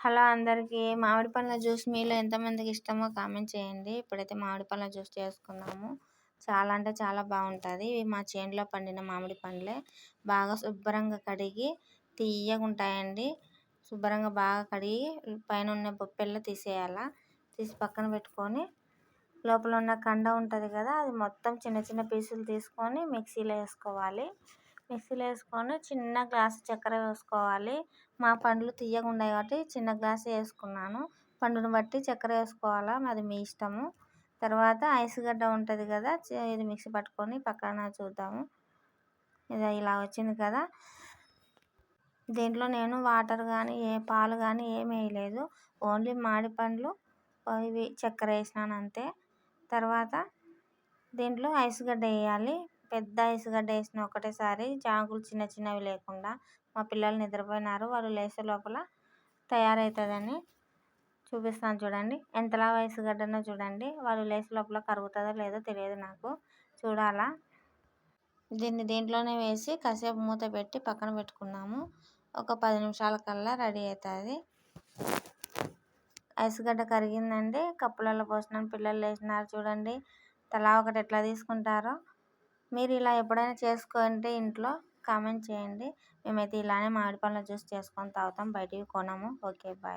Hello అందరికీ. మామిడి పండ్ల జ్యూస్ మీలో ఎంతమందికి ఇష్టమో కామెంట్ చేయండి. ఇప్పుడైతే మామిడి పండ్ల జ్యూస్ చేసుకున్నాము. చాలా అంటే చాలా బాగుంటుంది. ఇవి మా చేనులో పండిన మామిడి పండ్లే. బాగా శుభ్రంగా కడిగి తీయగా ఉంటాయండి. శుభ్రంగా బాగా కడిగి పైన ఉన్న బొప్పెల్లో తీసేయాలా. తీసి పక్కన పెట్టుకొని లోపల ఉన్న కండ ఉంటుంది కదా అది మొత్తం చిన్న చిన్న పీసులు తీసుకొని మిక్సీలో వేసుకోవాలి. మిక్సీలో వేసుకొని చిన్న గ్లాస్ చక్కెర వేసుకోవాలి. మా పండ్లు తీయగా ఉన్నాయి కాబట్టి చిన్న గ్లాస్ వేసుకున్నాను. పండును బట్టి చక్కెర వేసుకోవాలా? అది మీ ఇష్టము. తర్వాత ఐస్ గడ్డ ఉంటుంది కదా ఇది మిక్సీ పట్టుకొని పక్కన చూద్దాము. ఇది ఇలా వచ్చింది కదా. దీంట్లో నేను వాటర్ కానీ ఏ పాలు కానీ ఏమి వేయలేదు. ఓన్లీ మాడిపండ్లు ఇవి చక్కెర వేసినాను అంతే. తర్వాత దీంట్లో ఐస్ గడ్డ వేయాలి. పెద్ద ఐస్ వేసిన ఒకటేసారి జాగులు చిన్న చిన్నవి లేకుండా మా పిల్లలు నిద్రపోయినారు. వాళ్ళు లేసే లోపల తయారవుతుందని చూపిస్తాను చూడండి. ఎంతలా వయసు గడ్డనో చూడండి. వాళ్ళు లేసే లోపల కరుగుతుందో లేదో తెలియదు నాకు. చూడాలా? దీన్ని దీంట్లోనే వేసి కాసేపు మూత పెట్టి పక్కన పెట్టుకున్నాము. ఒక పది నిమిషాల కల్లా రెడీ అవుతుంది ఐసుగడ్డ కరిగిందండి. కప్పులలో పోసినాను పిల్లలు లేచినారు చూడండి. తలా ఒకటి ఎట్లా తీసుకుంటారో మీరు ఇలా ఎప్పుడైనా చేసుకోండి ఇంట్లో కామెంట్ చేయండి. మేమైతే ఇలానే మామిడి పండ్ల జ్యూస్ చేసుకొని తాగుతాం. బయటివి కొనము. Okay bye.